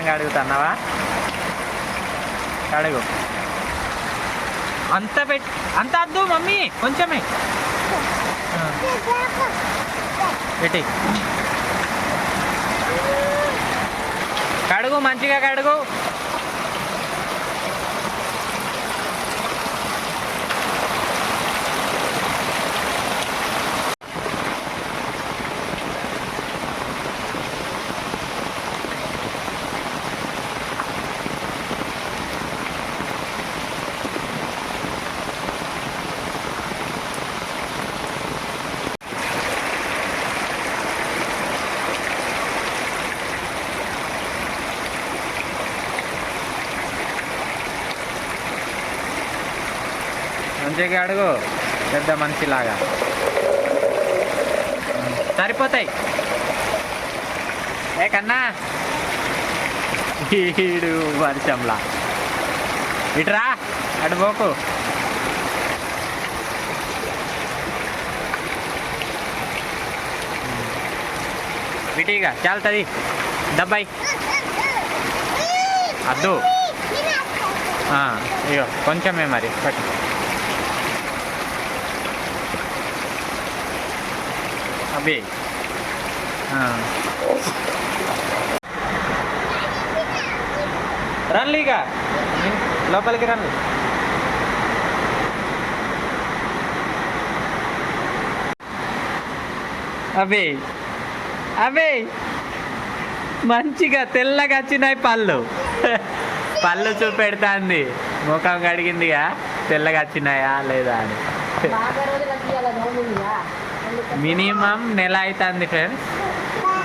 ముఖం అడుగుతున్నావా? అడుగు. అంత పెట్టి అంత అద్దు మమ్మీ కొంచెమే. పెట్టి. కడుగు మంచిగా కడుగు. మంచిగా అడుగు. పెద్ద మనిషిలాగా. సరిపోతాయి. ఏ కన్నా? ఈడు వర్షంలా. ఇట్రా అటు పోకు. విటీగా చాలుతుంది. డబ్బాయి అద్దు. ఇగో కొంచెమే మరి పట్టు. అవి రన్లీగా లోపలికి రండి అవే అవే మంచిగా తెల్లగా వచ్చినాయి పళ్ళు. పళ్ళు చూపెడుతుంది. ముఖం కడిగిందిగా. తెల్లగా వచ్చినాయా లేదా అని. మినిమం నెల అవుతుంది ఫ్రెండ్స్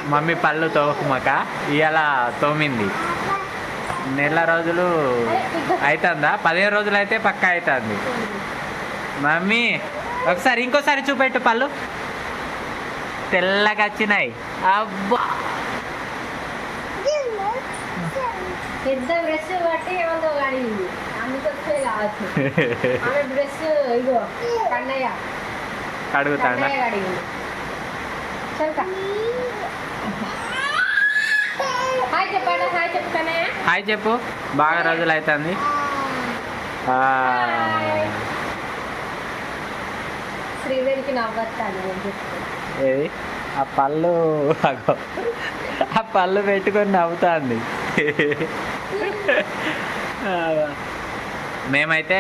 మమ్మీ పళ్ళు తోమక ఇవాళ తోమింది. నెల రోజులు అవుతుందా పదిహేను రోజులు అయితే పక్క అవుతుంది మమ్మీ ఒకసారి ఇంకోసారి చూపెట్టు పళ్ళు. తెల్లగా వచ్చినాయి. అబ్బా! పెద్ద డ్రెస్ బట్టి ఏమందో అడిగింది అందుకొచ్చే కావచ్చు. ఆమె డ్రెస్ ఇగో కన్నయ్య. అడుగుతాడా? హాయ్ చెప్పు. బాగా రోజులు అవుతుంది శ్రీదేవికి ఏది? ఆ పళ్ళు ఆ పళ్ళు పెట్టుకొని నవ్వుతుంది. మేమైతే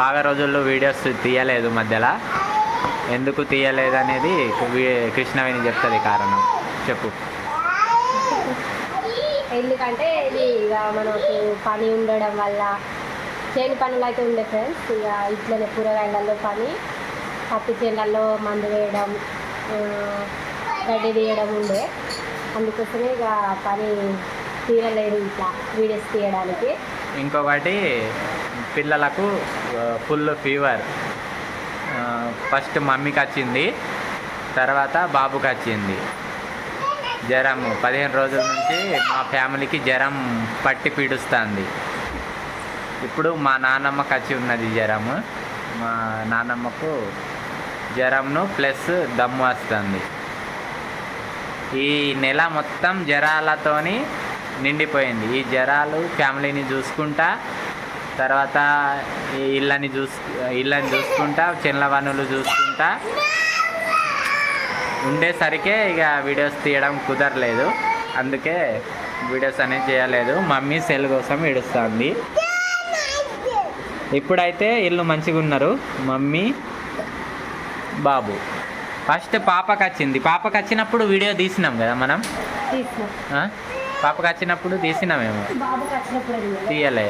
బాగా రోజుల్లో వీడియోస్ తీయలేదు మధ్యలో. ఎందుకు తీయలేదు అనేది వి- కృష్ణవేణి చెప్తుంది కారణం. చెప్పు. ఎందుకంటే ఇది ఇక మనకు పని ఉండడం వల్ల చేను పనులు అయితే ఉండే ఫ్రెండ్స్ ఇక ఇట్లనే కూరగాయలలో పని పత్తి చేనులలో మందు వేయడం గడ్డి తీయడం ఉండే. అందుకోసమే ఇక పని తీరలేదు ఇట్లా వీడియోస్ తీయడానికి. ఇంకొకటి పిల్లలకు ఫుల్ ఫీవర్ ఫస్ట్ మమ్మీకి వచ్చింది తర్వాత బాబుకి వచ్చింది జ్వరం పదిహేను రోజుల నుంచి మా ఫ్యామిలీకి జ్వరం పట్టి పీడుస్తుంది. ఇప్పుడు మా నాన్నమ్మకి వచ్చి ఉన్నది జ్వరము. మా నాన్నమ్మకు జ్వరంను ప్లస్ దమ్ము వస్తుంది. ఈ నెల మొత్తం జ్వరాలతోని నిండిపోయింది. ఈ జ్వరాలు ఫ్యామిలీని చూసుకుంటా తర్వాత ఇళ్ళని చూసు ఇళ్ళని చూసుకుంటా చెన్ల వనులు చూసుకుంటా. ఉండేసరికే ఇక వీడియోస్ తీయడం కుదరలేదు. అందుకే వీడియోస్ అనేది చేయలేదు. మమ్మీ సెల్ కోసం ఏడుస్తుంది. ఇప్పుడైతే ఇల్లు మంచిగా ఉన్నారు. మమ్మీ బాబు. ఫస్ట్ పాపకి వచ్చింది. పాపకి వచ్చినప్పుడు వీడియో తీసినాం కదా మనం? పాపకి వచ్చినప్పుడు తీసినామేమో? తీయలే.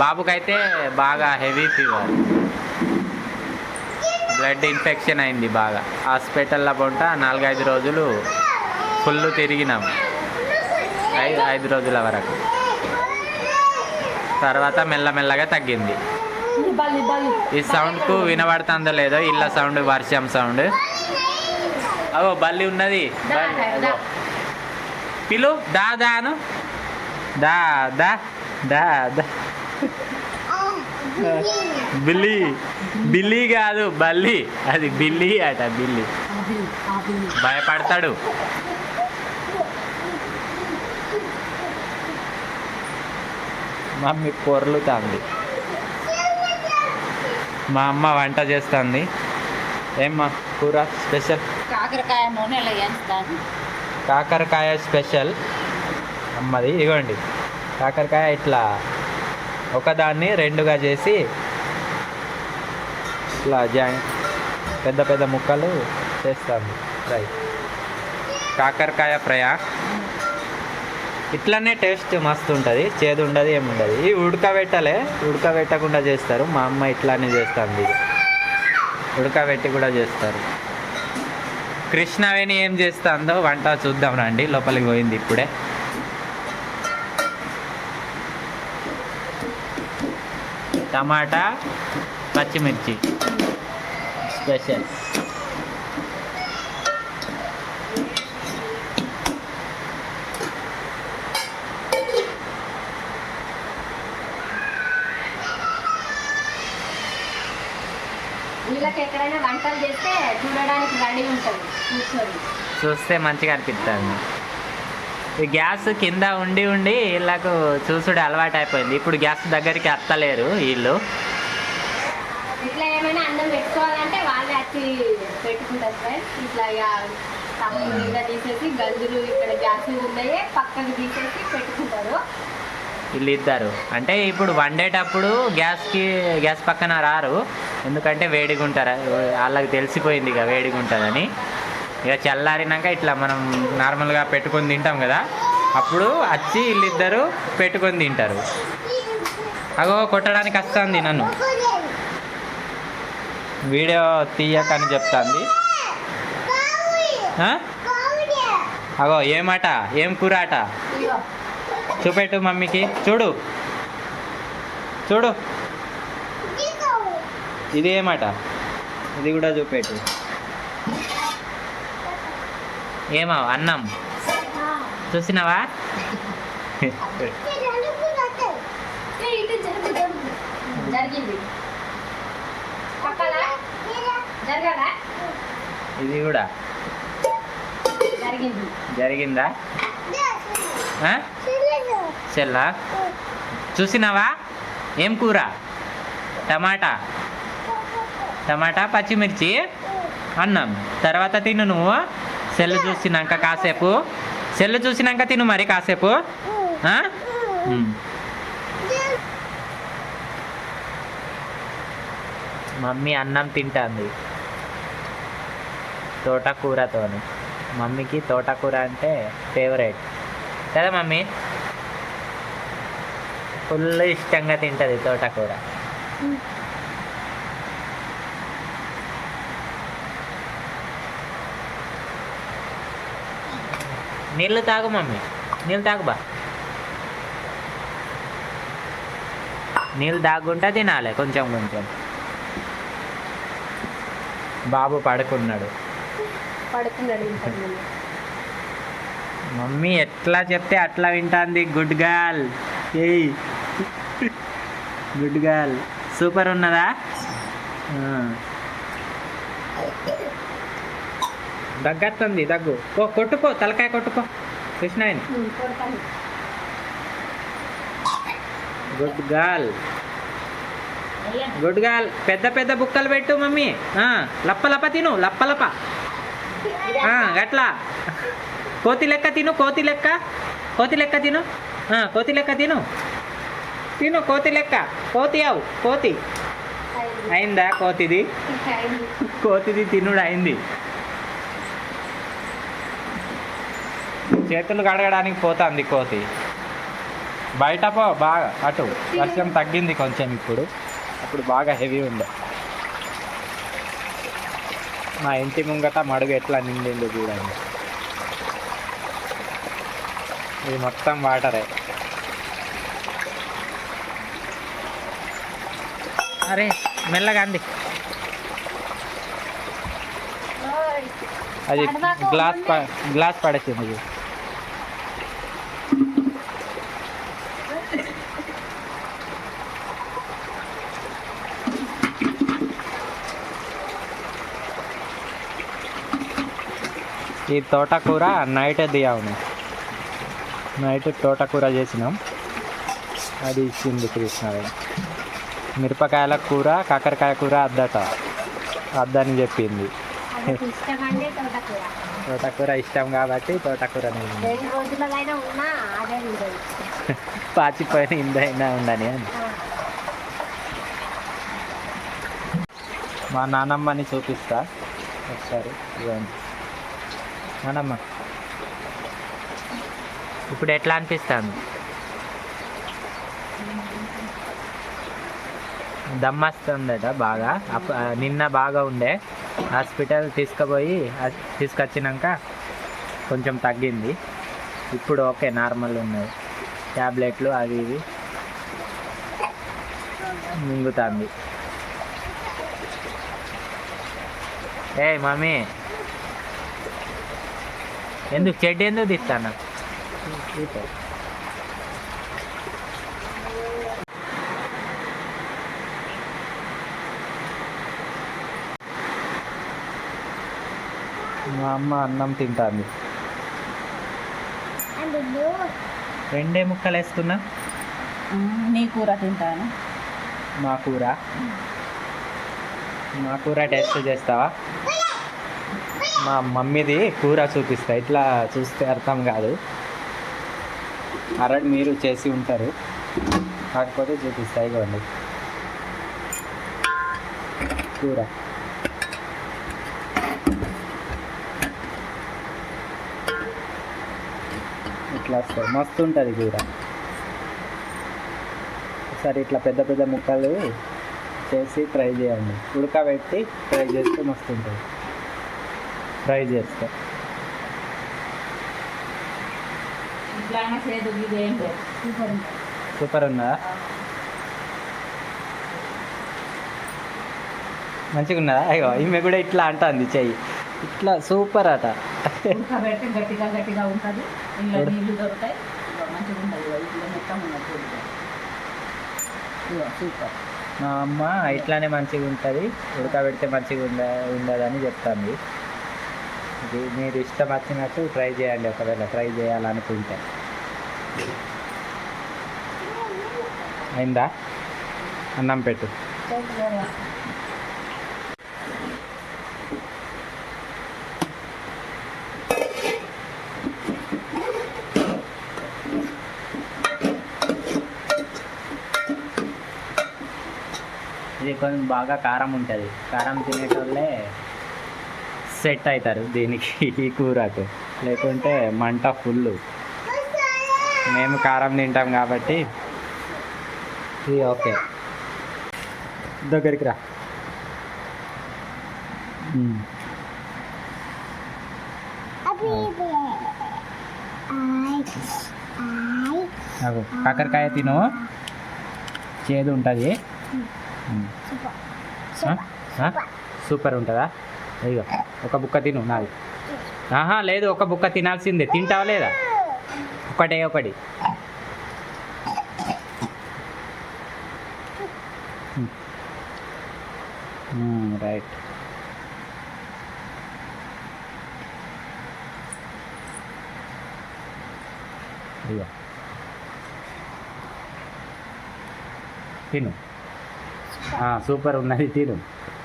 బాబుకైతే బాగా హెవీ ఫీవర్. బ్లడ్ ఇన్ఫెక్షన్ అయింది బాగా. హాస్పిటల్లో పొంట నాలుగైదు రోజులు ఫుల్ తిరిగినాం. ఐదు ఐదు రోజుల వరకు. తర్వాత మెల్లమెల్లగా తగ్గింది. ఈ సౌండ్కు వినబడుతుందో లేదో ఇళ్ళ సౌండ్ వర్షం సౌండ్. అగో బల్లి ఉన్నది. పిలు దా దాను దా దా. దా బిల్లి. బిల్లి కాదు బల్లి. అది బిల్లి అట బిల్లి. భయపడతాడు. మమ్మీ పొర్లుతుంది. మా అమ్మ వంట చేస్తుంది. ఏమ్మా కూర స్పెషల్? కాకరకాయ కాకరకాయ స్పెషల్. అమ్మది ఇదిగోండి కాకరకాయ ఇట్లా ఒకదాన్ని రెండుగా చేసి ఇట్లా జాయి పెద్ద పెద్ద ముక్కలు చేస్తాను ఫ్రై కాకరకాయ ఫ్రయా ఇట్లనే టేస్ట్ మస్తు ఉంటుంది చేదు ఉండదు ఏముండదు ఈ ఉడకబెట్టలే ఉడకబెట్టకుండా చేస్తారు. మా అమ్మ ఇట్లానే చేస్తుంది ఇది. ఉడకబెట్టి కూడా చేస్తారు. కృష్ణవేణి ఏం చేస్తుందో వంట చూద్దాం రండి లోపలికి పోయింది ఇప్పుడే. టమాటా పచ్చిమిర్చి. స్పెషల్ వీళ్ళకి ఎక్కడైనా వంటలు చేస్తే చూడడానికి రెడీ ఉంటుంది చూస్తే మంచిగా అనిపిస్తుంది గ్యాస్ కింద ఉండి ఉండి వీళ్ళకు చూసుడు అలవాటు అయిపోయింది ఇప్పుడు గ్యాస్ దగ్గరికి అత్తలేరు వీళ్ళు. ఇట్లా ఏమైనా అన్నం పెట్టుకోవాలంటే వాళ్ళే వచ్చి పెట్టుకుంటారు ఫ్రెండ్స్ ఇట్లా ఇక తమ్ముడు మీద తీసేసి గంజులు ఇక్కడ గ్యాస్ ఉన్నాయి పక్కకు తీసేసి పెట్టుకుంటారు. వీళ్ళు ఇద్దరు అంటే ఇప్పుడు వండేటప్పుడు గ్యాస్కి గ్యాస్ పక్కన రారు. ఎందుకంటే వేడిగా ఉంటారు వాళ్ళకి తెలిసిపోయింది ఇక వేడిగా ఉంటుందని ఇక చల్లారినాక ఇట్లా మనం నార్మల్గా పెట్టుకొని తింటాం కదా అప్పుడు వచ్చి వీళ్ళిద్దరు పెట్టుకొని తింటారు. అగో కొట్టడానికి వస్తుంది నన్ను. వీడియో తీయకని చెప్తాంది. అగో ఏమాట? ఏం కూరాట? చూపెట్టు మమ్మీకి. చూడు. చూడు. ఇది ఏమాట? ఇది కూడా చూపెట్టు. ఏమో అన్నం. చూసినావా? ఇది కూడా. జరిగింది? చెల్లా? చూసినావా? ఏం కూర? టమాటా. టమాటా పచ్చిమిర్చి అన్నం. తర్వాత తిను నువ్వు. సెల్లు చూసినాక కాసేపు. సెల్లు చూసినాక తిను మరి కాసేపు. మమ్మీ అన్నం తింటుంది. తోటకూరతోని. మమ్మీకి తోటకూర అంటే ఫేవరెట్. కదా మమ్మీ? ఫుల్ ఇష్టంగా తింటుంది తోటకూర. నీళ్ళు తాగు మమ్మీ. నీళ్ళు తాగు బా. నీళ్ళు తాగుంటా తినాలి కొంచెం కొంచెం. బాబు పడుకున్నాడు. మమ్మీ ఎట్లా చెప్తే అట్లా వింటాంది గుడ్ గర్ల్ ఏయ్. గుడ్ గర్ల్ సూపర్ ఉన్నదా ఆ. దగ్గస్తుంది దగ్గు. ఓ కొట్టుకో తలకాయ కొట్టుకో. Krishnayan. Good girl good girl పెద్ద పెద్ద బుక్కలు పెట్టు మమ్మీ. లప్ప లప్ప తిను లప్ప లప్ప. ఆ, గట్లా. కోతి లెక్క తిను కోతి లెక్క. కోతి లెక్క తిను. ఆ, కోతి లెక్క తిను. తిను కోతి లెక్క. కోతి అవు కోతి. అయింది. కోతిది. కోతిది తినుడు అయింది. చేతులు కడగడానికి పోతుంది కోతి. బయట పో బాగా అటు. వర్షం తగ్గింది కొంచెం ఇప్పుడు. అప్పుడు బాగా హెవీ ఉండే. మా ఇంటి ముంగట మడుగు ఎట్లా నిండింది చూడండి. ఇది మొత్తం వాటరే. అరే మెల్లగా అంది. అది గ్లాస్ గ్లాస్ పడేసింది. ఈ తోటకూర నైట్ దియావును నైట్ తోటకూర చేసినాం. అది ఇచ్చింది కృష్ణవేణి. మిరపకాయల కూర కాకరకాయ కూర అద్దట. అద్దని చెప్పింది. తోటకూర. ఇష్టం కాబట్టి తోటకూర పాచిపోయిన ఇందైనా ఉండని అని. మా నానమ్మని చూపిస్తా. ఒకసారి ఇవ్వండి. అవునమ్మా ఇప్పుడు ఎట్లా అనిపిస్తుంది? దమ్మస్తుందట బాగా. అప్ నిన్న బాగా ఉండే. హాస్పిటల్ తీసుకుపోయి తీసుకొచ్చినాక కొంచెం తగ్గింది. ఇప్పుడు ఓకే నార్మల్ ఉన్నది. ట్యాబ్లెట్లు అవి ఇవి మింగుతుంది. ఏ మమ్మీ. ఎందుకు చెడ్డ ఎందుకు తీస్తాను మా అమ్మ అన్నం తింటుంది రెండే ముక్కలు వేసుకున్నా నీ కూర తింటాను మా కూర మా కూర టేస్ట్ చేస్తావా మా మమ్మీది కూర చూపిస్తా. ఇట్లా చూస్తే అర్థం కాదు. ఆల్రెడీ మీరు చేసి ఉంటారు. కాకపోతే చూపిస్తా. ఇవ్వండి కూర. ఇట్లా వస్తుంది మస్తు ఉంటుంది కూర. ఒకసారి ఇట్లా పెద్ద పెద్ద ముక్కలు చేసి ట్రై చేయండి. ఉడకబెట్టి ట్రై చేస్తే మస్తు ఉంటుంది. ఫ్రై చేస్తే. సూపర్ ఉన్నదా మంచిగా ఉన్నదా? అయ్యో ఈమె కూడా ఇట్లా అంటుంది చెయ్యి. ఇట్లా సూపర్ అట ఉడకబెడితే గట్టిగా గట్టిగా ఉంటుంది. ఇంట్లో నీళ్ళు దొరుకుతాయి. ఇదిగో మంచిగా ఉంటుంది. ఇదిగో ఇట్లా మొత్తం ఉన్నది చూడు. ఇదిగో సూపర్. మా అమ్మ ఇట్లానే మంచిగా ఉంటుంది. ఉడకబెడితే మంచిగా ఉండ ఉండదని చెప్తుంది. ఇది మీరు ఇష్టం వచ్చినట్టు ట్రై చేయండి ఒకవేళ ట్రై చేయాలనుకుంటే. అయిందా? అన్నం పెట్టు. ఇది కొంచెం బాగా కారం ఉంటుంది. కారం తినేటోళ్ళే సెట్ అవుతారు దీనికి ఈ కూరకు. లేకుంటే మంట ఫుల్ మేము కారం తింటాం కాబట్టి. ఓకే. దగ్గరికి రా. కాకరకాయ తిను. చేదు ఉంటుంది. సూపర్ ఉంటుందా? అయ్యో ఒక బుక్క తిను నాది. ఆహా లేదు ఒక బుక్క తినాల్సిందే. తింటావా లేదా? ఒకటే ఒకటి. రైట్. అయ్యో. తిను. సూపర్ ఉన్నది తిను.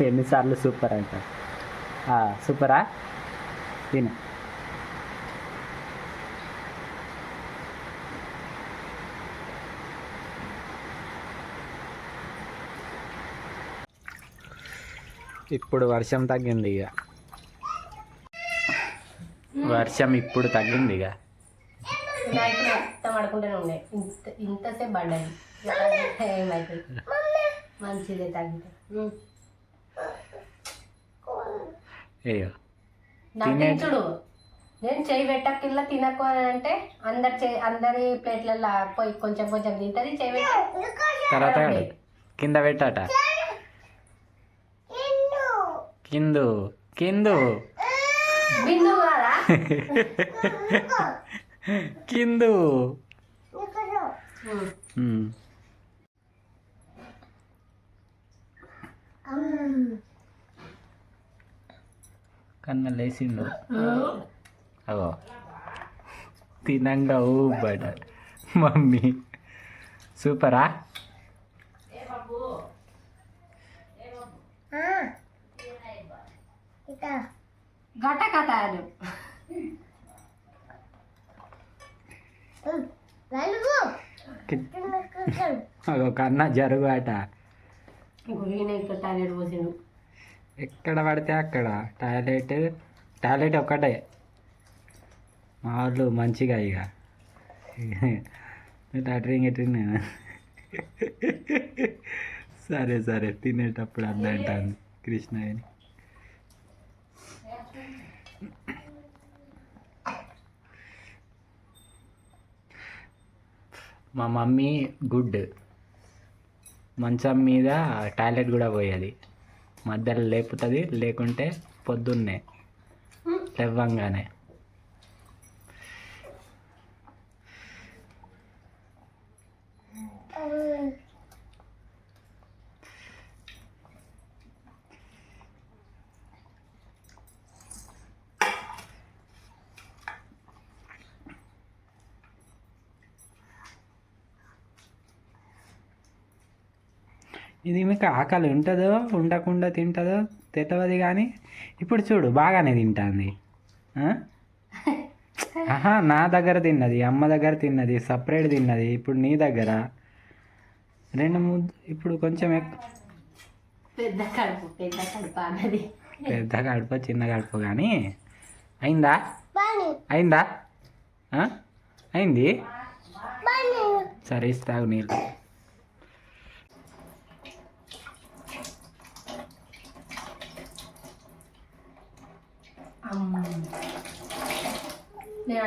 ఎన్నిసార్లు సూపర్ అంటారు సూపరా? తిను ఇప్పుడు వర్షం తగ్గింది ఇక. వర్షం ఇప్పుడు తగ్గింది ఇక. ఇంతసేపు మంచిదే తగ్గితే. ఉమ్. అయ్యో. నాకు తినే- చూడు. నేను చేయి పెట్టకిల్లా తినకు అని అంటే అందరి చే అందరి ప్లేట్లలో పోయి కొంచెం కొంచెం తింటది చేయి పెట్ట తర్వాత కింద పెట్టాట? కిందు. కిందు. బిందు కాదా? కిందు. కన్న లేచిండు అగో తినంగా ఊబడ మమ్మీ సూపరా గట్ట కథ అని ఒక అన్న జరుగు అట ఈయన ఇక్కడ టాయిలెట్ పోసిండు. ఎక్కడ పడితే అక్కడ. టాయిలెట్ టాయిలెట్ ఒక్కటే. మా వాళ్ళు మంచిగా ఇక. లాటరింగ్ నేను సరే సరే. తినేటప్పుడు అద్దంటాను కృష్ణ అని మా మమ్మీ గుడ్. మంచం మీద టాయిలెట్ కూడా పోయేది మధ్యలో లేపుతుంది లేకుంటే పొద్దున్నే లేవ్వంగానే. ఇది మీకు ఆకలి ఉంటుందో ఉండకుండా తింటుందో తెలియదు కానీ ఇప్పుడు చూడు బాగానే తింటుంది. ఆహా నా దగ్గర తిన్నది అమ్మ దగ్గర తిన్నది సపరేట్ తిన్నది ఇప్పుడు నీ దగ్గర. రెండు ముద్దు ఇప్పుడు కొంచెం పెద్ద కడుపు పెద్ద కడుపు అన్నది. పెద్ద కడుపు చిన్న కడుపు కానీ అయిందా? అయిందా? ఆ? అయింది? సరే ఇస్తావు నీళ్ళు. నేను